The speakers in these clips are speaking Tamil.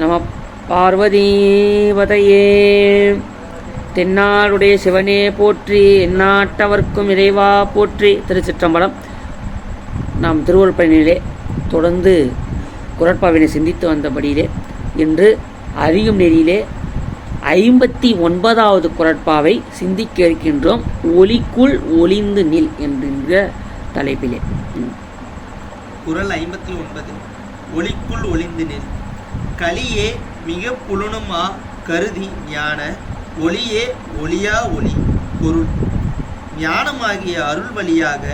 நம பார்வதீபதையே தென்னாடுடைய சிவனே போற்றி எந்நாட்டவர்க்கும் இறைவா போற்றி. திருச்சிற்றம்பலம். நாம் திருவள்ளுவனிலே தொடர்ந்து குரட்பாவினை சிந்தித்து வந்தபடியிலே இன்று அறியும் நெறியிலே ஐம்பத்தி ஒன்பதாவது குரட்பாவை சிந்திக்க இருக்கின்றோம். ஒளிக்குள் ஒளிந்து நில் என்கின்ற தலைப்பிலே. ம். குரல் ஐம்பத்தி ஒன்பது ஒளிக்குள் ஒளிந்து நில். கலியே மிக புலனுமா கருதி ஞான ஒளியே ஒளியா ஒளி பொருள். ஞானமாகிய அருள் வழியாக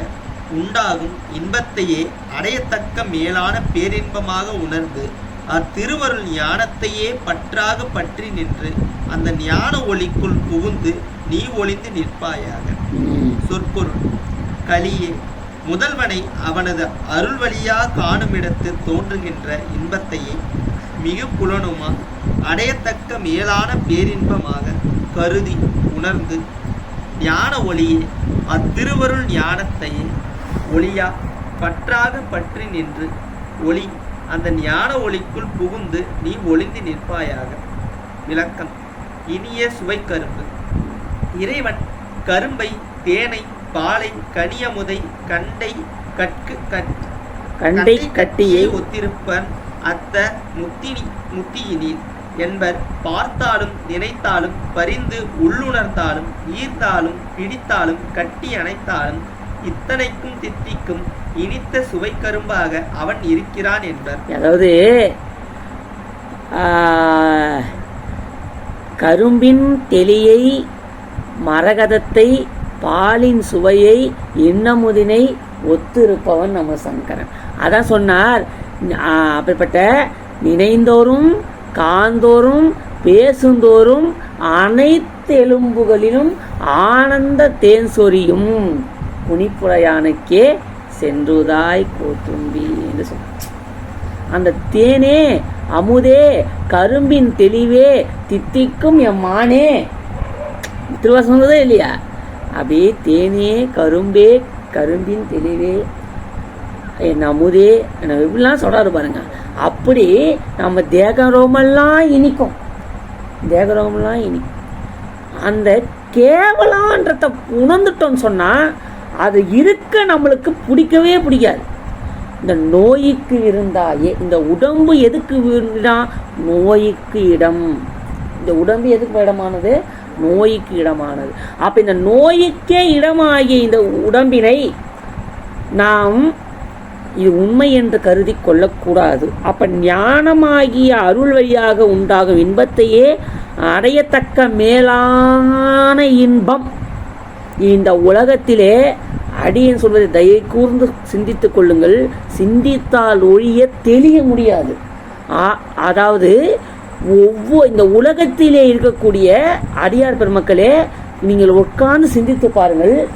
உண்டாகும் இன்பத்தையே அடையத்தக்க மேலான பேரின்பமாக உணர்ந்து அத்திருவருள் ஞானத்தையே பற்றாக பற்றி நின்று அந்த ஞான ஒளிக்குள் புகுந்து நீ ஒளிந்து நிற்பாயாக. சொற்பொருள். கலியே முதல்வனை அவனது அருள் வழியா காணுமிடத்து தோன்றுகின்ற இன்பத்தையே மிகு புலனுமா அடையத்தக்க மேலான பேரின்பமாக கருதி உணர்ந்து ஞான ஒளியே அத்திருவருள் ஞானத்தையே ஒளியா பற்றாக பற்றி நின்று ஒளி அந்த ஞான ஒளிக்குள் புகுந்து நீ ஒளிந்து நிற்பாயாக. விளக்கம். இனிய சுவை கரும்பு. இறைவன் கரும்பை தேனை பாலை கனியமுதை கண்டை கற்கு கட் கண்டை கட்டியை ஒத்திருப்பன். அத்த முத்தினி முத்தியினில் என்பர் பார்த்தாலும் நினைத்தாலும் பரிந்து உள்ளுணர்ந்தாலும் ஈர்த்தாலும் பிடித்தாலும் கட்டி அணைத்தாலும் இத்தனைக்கும் தித்திக்கும் இனித்த சுவை கரும்பாக அவன் இருக்கிறான் என்பர். அதாவது கரும்பின் தெளியை மரகதத்தை பாலின் சுவையை இன்னமுதினை ஒத்திருப்பவன் நம்ம சங்கரன். அதான் சொன்னார் அப்படிப்பட்ட நினைந்தோறும் காந்தோறும் பேசுந்தோறும் அனைத்து எலும்புகளிலும் ஆனந்த தேன் சொரியும் குனிப்புறையானுக்கே சென்றுதாய் கோத்தும்பி என்று சொன்னார் அந்த தேனே அமுதே கரும்பின் தெளிவே தித்திக்கும் என் மானே. திருவாசம் சொன்னதே இல்லையா? அப்படியே தேனே கரும்பே கரும்பின் தெளிவே என் அமுதே என்ன இப்படிலாம் சொல்கிறாரு பாருங்க. அப்படி நம்ம தேகரோமெல்லாம் இனிக்கும். தேகரோமெல்லாம் இனிக்கும். அந்த கேவலான்றத உணர்ந்துட்டோம்னு சொன்னால் அது இருக்க நம்மளுக்கு பிடிக்கவே பிடிக்காது. இந்த நோய்க்கு இருந்தாயே இந்த உடம்பு எதுக்கு இடம் நோய்க்கு இடம். இந்த உடம்பு எதுக்கு இடமானது நோய்க்கு இடமானது. அப்போ இந்த நோய்க்கே இடமாகிய இந்த உடம்பினை நாம் இது உண்மை என்று கருதி கொள்ளக்கூடாது. அப்போ ஞானமாகிய அருள் வழியாக உண்டாகும் இன்பத்தையே அடையத்தக்க மேலான இன்பம். இந்த உலகத்திலே அடியன் சொல்வதை தயை கூர்ந்து சிந்தித்து கொள்ளுங்கள். சிந்தித்தால் ஒழிய தெளிய முடியாது. ஆ- அதாவது ஒவ்வொரு இந்த உலகத்திலே இருக்கக்கூடிய அடியார் பெருமக்களே நீங்கள் உட்கார்ந்து சிந்தித்து பாருங்கள்.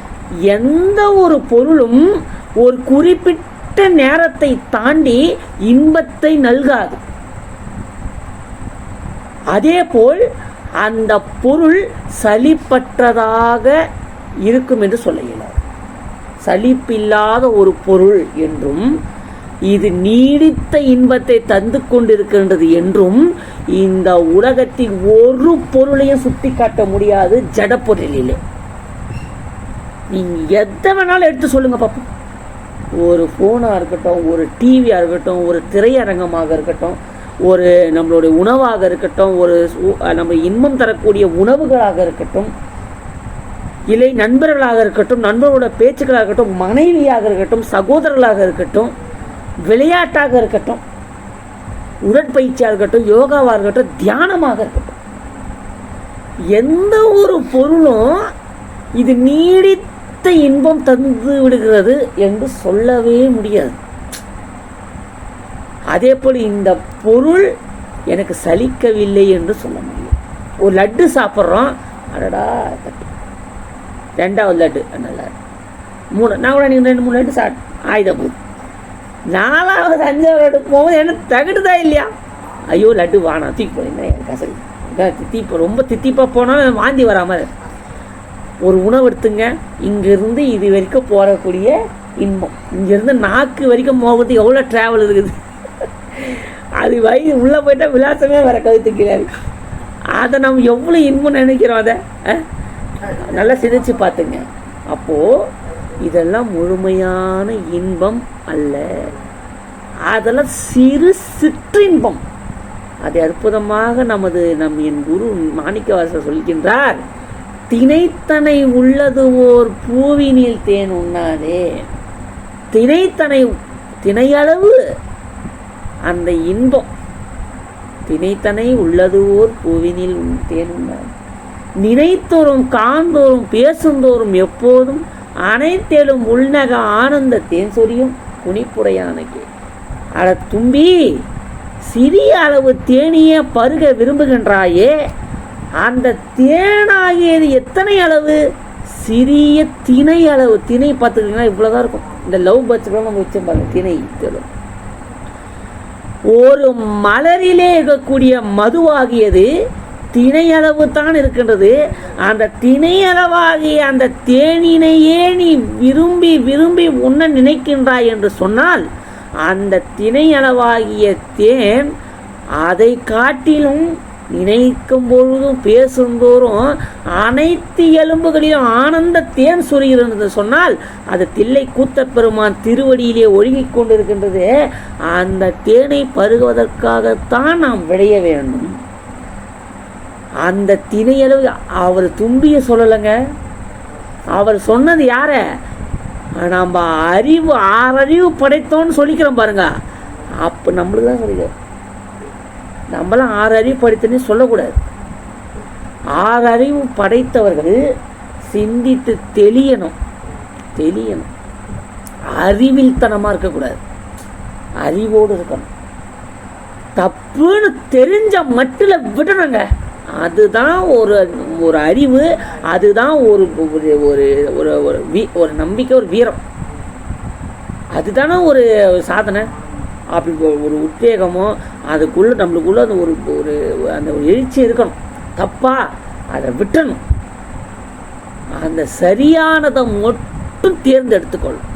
எந்த ஒரு பொருளும் ஒரு குறிப்பிட்ட நேரத்தை தாண்டி இன்பத்தை நல்காது. அதேபோல் அந்த பொருள் சலிப்பற்றதாக இருக்கும் என்று சொல்ல இயலாது. சலிப்பில்லாத ஒரு பொருள் என்றும் இது நீடித்த இன்பத்தை தந்து கொண்டிருக்கின்றது என்றும் இந்த உலகத்தின் ஒரு பொருளையும் சுட்டி காட்ட முடியாது ஜட பொருளிலே. நீங்க எதை வேணாலும் எடுத்து சொல்லுங்க பாப்போம். ஒரு ஃபோனாக இருக்கட்டும் ஒரு டிவியாக இருக்கட்டும் ஒரு திரையரங்கமாக இருக்கட்டும் ஒரு நம்மளுடைய உணவாக இருக்கட்டும் ஒரு நம்ம இன்பம் தரக்கூடிய உணவுகளாக இருக்கட்டும் இல்லை நண்பர்களாக இருக்கட்டும் நண்பர்களோட பேச்சுக்களாக இருக்கட்டும் மனைவியாக இருக்கட்டும் சகோதரர்களாக இருக்கட்டும் விளையாட்டாக இருக்கட்டும் உடற்பயிற்சியாக இருக்கட்டும் யோகாவாக இருக்கட்டும் தியானமாக இருக்கட்டும். எந்த ஒரு பொருளும் இது நீடித்த இன்பம் தந்து விடுகிறது என்று சொல்லவே முடியாது. அதே போல் இந்த பொருள் எனக்கு சலிக்கவில்லை என்று சொல்ல முடியும். ஒரு லட்டு சாப்பிட்றோம். அடடா தட்டு ரெண்டாவது லட்டு நல்லா மூணு நான் கூட நீங்கள் ரெண்டு மூணு லட்டு சாப்பிட் ஆயுத போகுது நாலாவது அஞ்சாவது லட்டு போகும்போது என்ன தகுடுதா இல்லையா? ஐயோ லட்டு வானா தூக்கி போனேன் எனக்கு அசல் தித்திப்பு ரொம்ப தித்திப்பாக போனால் வாந்தி வராமல் ஒரு உணவு எடுத்துங்க. இங்கேருந்து இது வரைக்கும் போகக்கூடிய இன்பம். இங்கேருந்து நாக்கு வரைக்கும் போகிறது எவ்வளோ ட்ராவல் இருக்குது. அது வயது உள்ளே போயிட்டால் விலாசமே வர கவித்துக்கிறாரு அதை நம்ம எவ்வளோ இன்பம் நினைக்கிறோம் அதை? நல்லா சிதைச்சு பார்த்துங்க. அப்போது இதெல்லாம் முழுமையான இன்பம் அல்ல. அதெல்லாம் சிறு சிற்றின்பம் அதை அற்புதமாக நமது நம் என் குரு மாணிக்கவாசர் சொல்கின்றார். திணைத்தனை உள்ளது ஓர் பூவினில் தேன் உண்ணாதே. தினைத்தனை திணையளவு அந்த இன்பம். தினைத்தனை உள்ளது ஓர் பூவினில் தேன் உண்ணாது. நினைத்தோறும் காண்தோறும் பேசுந்தோறும் எப்போதும் அனைத்தேலும் உள்நக ஆனந்த தேன் சொரியும் குனிப்புடையானக்கு அட தும்பி சிறிய அளவு தேனியே பருக விரும்புகின்றாயே. அந்த தேனாகியது எத்தனை அளவு? சிறிய திணை அளவு. திணை பார்த்துக்கிட்டீங்கன்னா இவ்வளோதான் இருக்கும். இந்த லவ் பர்ட்ஸ்லாம் நம்ம வச்சு பாருங்க. திணை தெரியும் ஒரு மலரிலே இருக்கக்கூடிய மதுவாகியது திணையளவு தான் இருக்கின்றது. அந்த திணையளவாகிய அந்த தேனினையே நீ விரும்பி விரும்பி உண்ண நினைக்கின்றாய் என்று சொன்னால் அந்த திணையளவாகிய தேன் அதை காட்டிலும் நினைக்கும் பொழுதும் பேசும்போறும் அனைத்து எலும்புகளிலும் ஆனந்த தேன் சொரிகிறது சொன்னால் அது தில்லை கூத்தப் பெருமான் திருவடியிலே ஒழுகிக் கொண்டிருக்கின்றது. அந்த தேனை பருகுவதற்காகத்தான் நாம் விளைய வேண்டும். அந்த திணையளவு அவர் தும்பிய சொல்லலைங்க. அவர் சொன்னது யார? நம்ம அறிவு ஆறறிவு படைத்தோன்னு சொல்லிக்கிறோம் பாருங்க. அப்போ நம்மளுக்கு தான் சொல்லிக்கிறோம். நம்மளாம் ஆறு அறிவு படித்தனே சொல்லக்கூடாது. ஆறு அறிவு படைத்தவர்கள் சிந்தித்து தெளியணும். தெளியணும். அறிவில்தனமாக இருக்கக்கூடாது. அறிவோடு இருக்கணும். தப்புன்னு தெரிஞ்ச மட்டில் விடணுங்க. அதுதான் ஒரு ஒரு அறிவு அதுதான் ஒரு ஒரு ஒரு ஒரு ஒரு வீ ஒரு நம்பிக்கை ஒரு வீரம். அதுதானே ஒரு சாதனை. அப்படி ஒரு உத்வேகமோ அதுக்குள்ளே நம்மளுக்குள்ள அந்த ஒரு ஒரு அந்த ஒரு எழுச்சி இருக்கணும். தப்பா அதை விட்டணும். அந்த சரியானதை மட்டும் தேர்ந்தெடுத்துக்கொள்ளும்.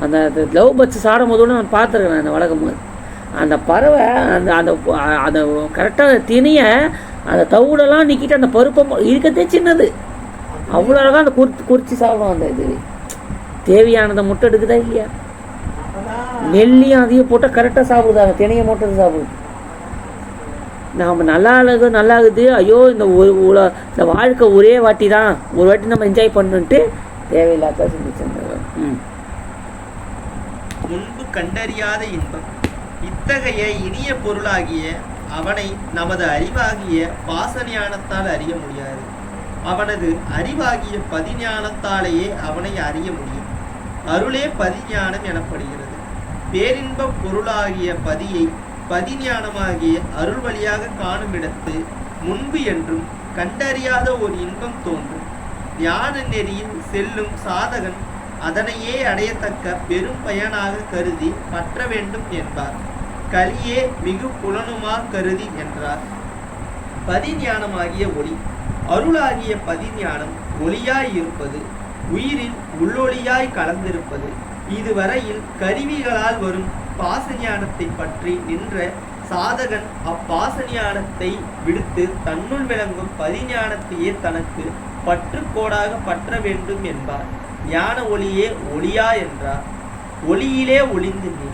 அந்த லவ் பட்ஸ் சாடும் போதோடு நான் பார்த்துருக்கேன் அந்த வழக்கம் போது. அந்த பறவை அந்த அந்த அந்த கரெக்டாக திணிய அந்த தவிடெல்லாம் நிற்கிட்டு அந்த பருப்பை ம- இருக்கத்தே சின்னது. அவ்வளோ அழகாக அந்த குறி குறித்து சாப்பிடும் அந்த இது. தேவையானதை முட்டை எடுக்குதா இல்லையா? நெல்லியும் அதையும் போட்டால் கரெக்டாக சாப்பிடுதாங்க. தினையை மட்டும் சாப்பிடுது நாம் நல்லா அழகு நல்லா இருக்குது. ஐயோ இந்த ஒரு இந்த வாழ்க்கை ஒரே வாட்டி தான் ஒரு வாட்டி நம்ம என்ஜாய் பண்ணுன்ட்டு தேவையில்லாத சிந்திச்சு முன்பு கண்டறியாத இன்பம் இத்தகைய இனிய பொருளாகிய அவனை நமது அறிவாகிய பாசஞானத்தால் அறிய முடியாது. அவனது அறிவாகிய பதிஞானத்தாலேயே அவனை அறிய முடியும். அருளே பதிஞானம் எனப்படுகிறது. பேரின்பப் பொருளாகிய பதியை பதிஞானமாகிய அருள் வழியாக காணுமிடத்து முன்பு என்றும் கண்டறியாத ஒரு இன்பம் தோன்றும். ஞான நெறியில் செல்லும் சாதகன் அதனையே அடையத்தக்க பெரும் பயனாக கருதி பற்ற வேண்டும் என்பார். கலியே மிகு புலனுமா கருதி என்றார். பதிஞானமாகிய ஒளி. அருளாகிய பதிஞானம் ஒளியாய் இருப்பது உயிரில் உள்ளொளியாய் கலந்திருப்பது இதுவரையில் கருவிகளால் வரும் பாசஞானத்தை பற்றி நின்ற சாதகன் அப்பாசஞானத்தை விடுத்து தன்னுள் விளங்கும் பதிஞானத்தையே தனக்கு பற்றுக்கோடாக பற்ற வேண்டும் என்பார். ஞான ஒளியே ஒளியா என்றார். ஒளியிலே ஒளிந்து நீ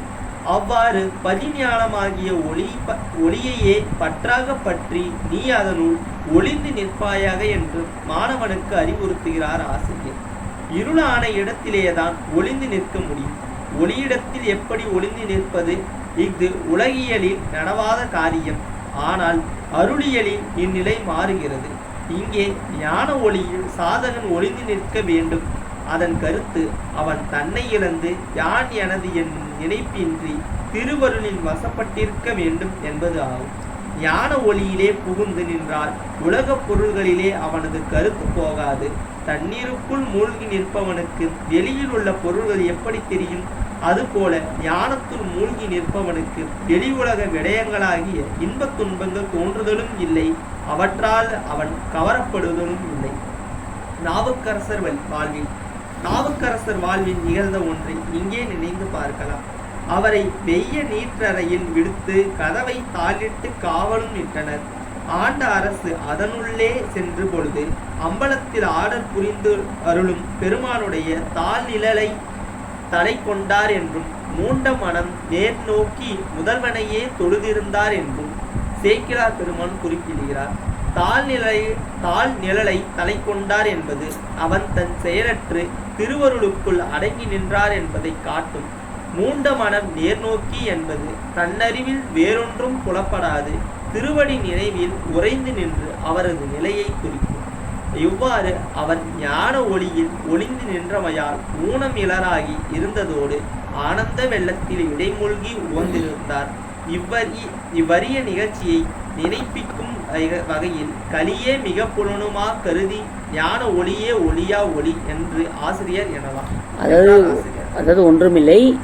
அவ்வாறு பதிஞானமாகிய ஒளி ப- ஒளியையே பற்றாக பற்றி நீ அதனுள் ஒளிந்து நிற்பாயாக என்று மாணவனுக்கு அறிவுறுத்துகிறார் ஆசிரியர். இருளான இடத்திலேதான் ஒளிந்து நிற்க முடியும். ஒளியிடத்தில் எப்படி ஒளிந்து நிற்பது? இஃது உலகியலில் நடவாத காரியம். ஆனால் அருளியலில் இந்நிலை மாறுகிறது. இங்கே ஞான ஒளியில் சாதகன் ஒளிந்து நிற்க வேண்டும். அதன் கருத்து அவன் தன்னை இழந்து யான் எனது என்னும் நினைப்பின்றி திருவருளில் வசப்பட்டிருக்க வேண்டும் என்பது ஆகும். ஞான ஒளியிலே புகுந்து நின்றால் உலகப் பொருள்களிலே அவனது கருத்து போகாது. தண்ணீருக்குள் மூழ்கி நிற்பவனுக்கு வெளியில் உள்ள பொருள்கள் எப்படி தெரியும்? அதுபோல ஞானத்துள் மூழ்கி நிற்பவனுக்கு வெளி உலக விடயங்களாகிய இன்பத் துன்பங்கள் தோன்றுதலும் இல்லை. அவற்றால் அவன் கவரப்படுவதும் இல்லை. நாவுக்கரசர் வாழ்வில். நாவுக்கரசர் வாழ்வில் நிகழ்ந்த ஒன்றை இங்கே நினைந்து பார்க்கலாம். அவரை வெய்ய நீற்றறையில் விடுத்து கதவை தாளிட்டு காவலும் நின்றனர். ஆண்ட அரசு அதனுள்ளே சென்று பொழுது அம்பலத்தில் ஆடல் புரிந்து அருளும் பெருமானுடைய தாழ் நிழலை தலை கொண்டார் என்றும் மூண்ட மனம் நேர் நோக்கி முதல்வனையே தொழுதிருந்தார் என்றும் சேக்கிரார் பெருமான் குறிப்பிடுகிறார். தாழ் நிலை தாழ் நிழலை தலை கொண்டார் என்பது அவன் தன் செயலற்று திருவருளுக்குள் அடங்கி நின்றார் என்பதை காட்டும். மூண்ட மனம் நேர்நோக்கி என்பது தன்னறிவில் வேறொன்றும் புலப்படாது. திருவடி நினைவில் உறைந்து நின்று அவரது நிலையை குறிக்கும். இவ்வாறு அவர் ஞான ஒளியில் ஒளிந்து நின்றமையால் ஊனம் இளராகி இருந்ததோடு ஆனந்த வெள்ளத்தில் இடைமூழ்கி உவந்திருந்தார். இவ்வரி இவ்வரிய நிகழ்ச்சியை நினைப்பிக்கும் வக- வகையில் கலியே மிக புலனுமா கருதி ஞான ஒளியே ஒளியா ஒளி என்று ஆசிரியர் எனலாம். அதாவது. அதாவது ஒன்றுமில்லை.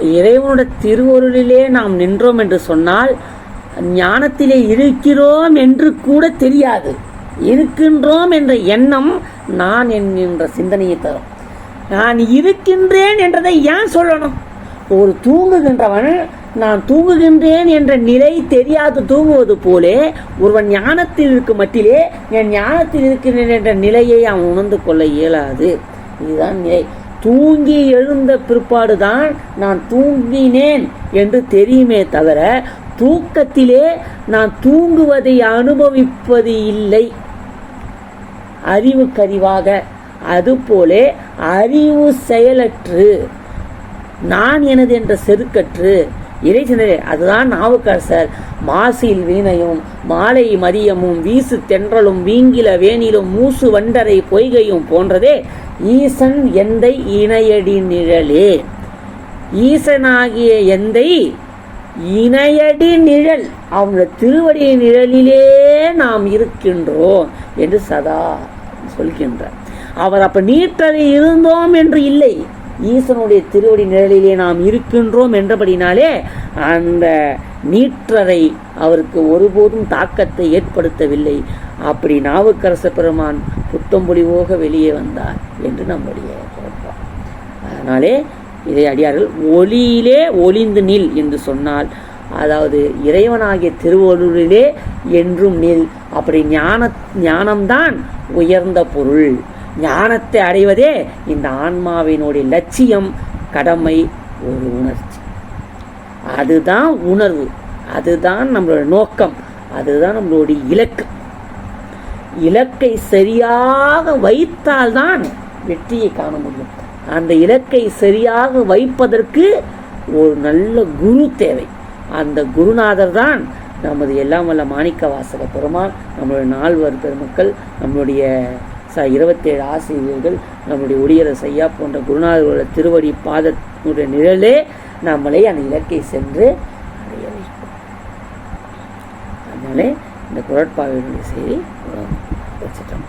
இறைவனோட திருவருளிலே நாம் நின்றோம் என்று சொன்னால் ஞானத்திலே இருக்கிறோம் என்று கூட தெரியாது. இருக்கின்றோம் என்ற எண்ணம் நான் என்கின்ற சிந்தனையை தரும். நான் இருக்கின்றேன் என்றதை ஏன் சொல்லணும்? ஒரு தூங்குகின்றவன் நான் தூங்குகின்றேன் என்ற நிலை தெரியாது தூங்குவது போலே ஒருவன் ஞானத்தில் இருக்கும் மட்டிலே என் ஞானத்தில் இருக்கிறேன் என்ற நிலையை அவன் உணர்ந்து கொள்ள இயலாது. இதுதான் நிலை. தூங்கி எழுந்த பிற்பாடுதான் நான் தூங்கினேன் என்று தெரியுமே தவிர தூக்கத்திலே நான் தூங்குவதை அனுபவிப்பது இல்லை. அறிவு கரிவாக அதுபோலே அறிவு செயலற்று நான் எனது என்ற செருக்கற்று இறைச்சினரே அதுதான் நாவுக்கரசர். மாசில் வீணையும் மாலை மதியமும் வீசு தென்றலும் வீங்கில வேணிலும் மூசு வண்டரை பொய்கையும் போன்றதே ஈசன் எந்தை இணையடி நிழலே. ஈசனாகிய எந்தை இணையடி நிழல் அவனுடைய திருவடி நிழலிலே நாம் இருக்கின்றோம் என்று சதா சொல்கின்றார். அவர் அப்ப நீட்டறி இருந்தோம் என்று இல்லை. ஈசனுடைய திருவடி நிழலிலே நாம் இருக்கின்றோம் என்றபடினாலே அந்த நீற்றரை அவருக்கு ஒருபோதும் தாக்கத்தை ஏற்படுத்தவில்லை. அப்படி நாவுக்கரச பெருமான் புத்தம்பொழிவோக வெளியே வந்தார் என்று நம்முடைய கோட்பாடு அதனாலே இதை அடியார்கள் ஒளியிலே ஒளிந்து நில் என்று சொன்னால் அதாவது இறைவனாகிய திருவள்ளுவரிலே என்றும் நில். அப்படி ஞான ஞானம்தான் உயர்ந்த பொருள். ஞானத்தை அடைவதே இந்த ஆன்மாவினுடைய லட்சியம் கடமை ஒரு உணர்ச்சி. அதுதான் உணர்வு. அதுதான் நம்மளோட நோக்கம். அதுதான் நம்மளுடைய இலக்கு. இலக்கை சரியாக வைத்தால்தான் வெற்றியை காண முடியும். அந்த இலக்கை சரியாக வைப்பதற்கு ஒரு நல்ல குரு தேவை. அந்த குருநாதர் தான் நமது எல்லாம் வல்ல மாணிக்க வாசக பெருமாள் நம்மளுடைய நால்வர் பெருமக்கள் நம்மளுடைய ச இருபத்தேழு ஆசிரியர்கள் நம்முடைய ஒளியரசு ஐயா போன்ற குருநாதர்களோட திருவடி பாதத்தினுடைய நிழலே நம்மளே அந்த இலக்கை சென்று அடைய வைக்கும் அதனாலே இந்த குரட்பாவினுடைய செய்தி வச்சிட்டோம்.